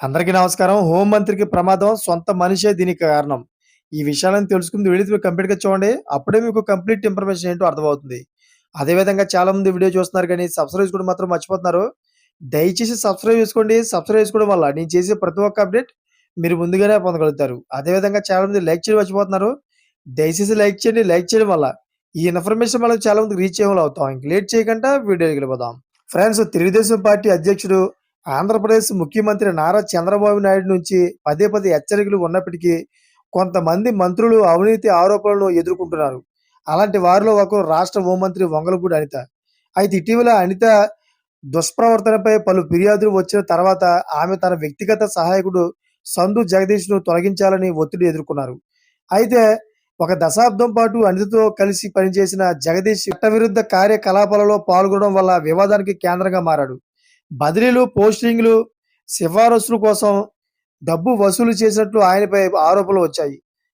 అందరికీ నమస్కారం. హోంమంత్రికి ప్రమాదం సొంత మనిషే దీనికి కారణం. ఈ విషయాలను తెలుసుకుంది వీడియో కంప్లీట్ కంప్లీట్‌గా చూడండి. అప్పుడే మీకు కంప్లీట్ ఇన్ఫర్మేషన్ ఏంటో అర్థమవుతుంది. అదే విధంగా చాలామంది వీడియో చూస్తున్నారు కానీ సబ్స్క్రైబ్ చేసుకోవడం మాత్రం మర్చిపోతున్నారు. దయచేసి సబ్స్క్రైబ్ చేసుకోండి. సబ్స్క్రైబ్ చేసుకోవడం వల్ల నేను చేసే ప్రతి ఒక్క అప్డేట్ మీరు ముందుగానే పొందగలుగుతారు. అదే విధంగా చాలామంది లైక్ చేయడం మర్చిపోతున్నారు. దయచేసి లైక్ చేయండి. లైక్ చేయడం వల్ల ఈ ఇన్ఫర్మేషన్ మనం చాలామందికి రీచ్ చేయవలవుతాం అవుతాం. ఇంక లేట్ చేయకుండా వీడియోకి వెళ్ళిపోదాం. ఫ్రెండ్స్ తెలుగుదేశం పార్టీ అధ్యక్షుడు ఆంధ్రప్రదేశ్ ముఖ్యమంత్రి నారా చంద్రబాబు నాయుడు నుంచి పదే పదే హెచ్చరికలు ఉన్నప్పటికీ కొంతమంది మంత్రులు అవినీతి ఆరోపణలు ఎదుర్కొంటున్నారు. అలాంటి వారిలో ఒకరు రాష్ట్ర హోంమంత్రి వంగలపూడి అనిత. అయితే ఇటీవల అనిత దుష్ప్రవర్తనపై పలు ఫిర్యాదులు వచ్చిన తర్వాత ఆమె తన వ్యక్తిగత సహాయకుడు సందు జగదీష్‌ను తొలగించాలని ఒత్తిడి ఎదుర్కొన్నారు. అయితే ఒక దశాబ్దం పాటు అనితతో కలిసి పనిచేసిన జగదీష్ చట్టవిరుద్ధ కార్యకలాపాలలో పాల్గొనడం వల్ల వివాదానికి కేంద్రంగా మారాడు. బదిలీలు, పోస్టింగ్‌లు, సిఫారసుల కోసం డబ్బు వసూలు చేసినట్లు ఆయనపై ఆరోపణలు వచ్చాయి.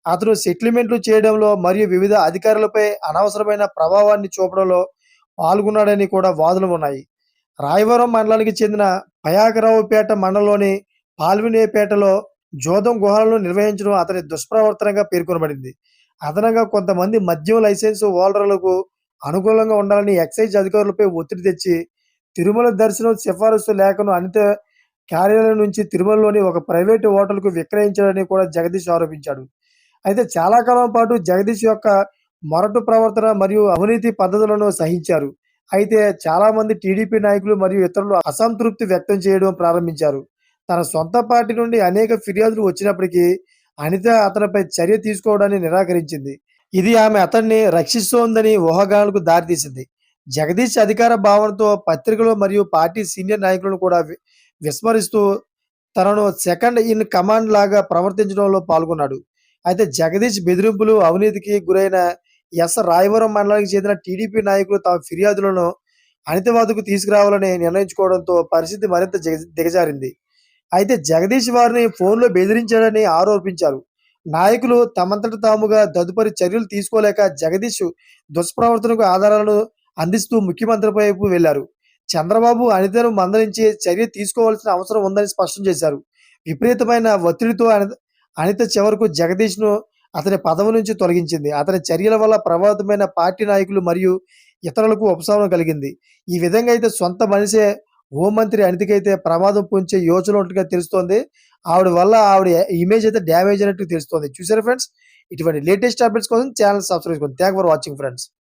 అతను సెటిల్‌మెంట్లు చేయడంలో మరియు వివిధ అధికారులపై అనవసరమైన ప్రభావాన్ని చూపడంలో పాల్గొన్నాడని కూడా వాదనలు ఉన్నాయి. రాయవరం మండలానికి చెందిన పయాకరావుపేట మండలంలోని పాల్వినేపేటలో జోదం గుహలను నిర్వహించడం అతని దుష్ప్రవర్తనగా పేర్కొనబడింది. అదనంగా కొంతమంది మద్యం లైసెన్సు హోల్డర్లకు అనుకూలంగా ఉండాలని ఎక్సైజ్ అధికారులపై ఒత్తిడి తెచ్చి తిరుమల దర్శనం సిఫారసు లేఖను అనిత కార్యాలయం నుంచి తిరుమలలోని ఒక ప్రైవేటు హోటల్‌కు విక్రయించాడని కూడా జగదీష్ ఆరోపించాడు. అయితే చాలా కాలం పాటు జగదీష్ యొక్క మొరటు ప్రవర్తన మరియు అవినీతి పద్ధతులను సహించారు. అయితే చాలామంది టీడీపీ నాయకులు మరియు ఇతరులు అసంతృప్తి వ్యక్తం చేయడం ప్రారంభించారు. తన సొంత పార్టీ నుండి అనేక ఫిర్యాదులు వచ్చినప్పటికీ అనిత అతనిపై చర్య తీసుకోవడాన్ని నిరాకరించింది. ఇది ఆమె అతన్ని రక్షిస్తోందని ఊహాగానాలకు దారితీసింది. జగదీష్ అధికార భావనతో పత్రికలు మరియు పార్టీ సీనియర్ నాయకులను కూడా విస్మరిస్తూ తనను సెకండ్ ఇన్ కమాండ్ లాగా ప్రవర్తించడంలో పాల్గొన్నాడు. అయితే జగదీష్ బెదిరింపులు, అవినీతికి గురైన ఎస్. రాయవరం మండలానికి చెందిన టీడీపీ నాయకులు తమ ఫిర్యాదులను అనిత తీసుకురావాలని నిర్ణయించుకోవడంతో పరిస్థితి మరింత దిగజారింది. అయితే జగదీష్ వారిని ఫోన్‌లో బెదిరించాడని ఆరోపించారు. నాయకులు తమంతట తాముగా తదుపరి చర్యలు తీసుకోలేక జగదీష్ దుష్ప్రవర్తనకు ఆధారాలను అందిస్తూ ముఖ్యమంత్రి వైపు వెళ్ళారు. చంద్రబాబు అనితను మందలించే చర్య తీసుకోవాల్సిన అవసరం ఉందని స్పష్టం చేశారు. విపరీతమైన ఒత్తిడితో అనిత చివరకు జగదీష్‌ను అతని పదవి నుంచి తొలగించింది. అతని చర్యల వల్ల ప్రభావితమైన పార్టీ నాయకులు మరియు ఇతరులకు ఉపశమనం కలిగింది. ఈ విధంగా అయితే సొంత మనిషే హోంమంత్రి అనితకైతే ప్రమాదం పొంచే యోచన ఉన్నట్టుగా తెలుస్తోంది. ఆవిడ వల్ల ఆవిడ ఇమేజ్ అయితే డ్యామేజ్ అయినట్టు తెలుస్తోంది. చూసారా ఫ్రెండ్స్? ఇటువంటి లేటెస్ట్ అప్డేట్స్ కోసం ఛానల్ సబ్స్క్రైబ్ చేసుకోండి. Thank for watching friends.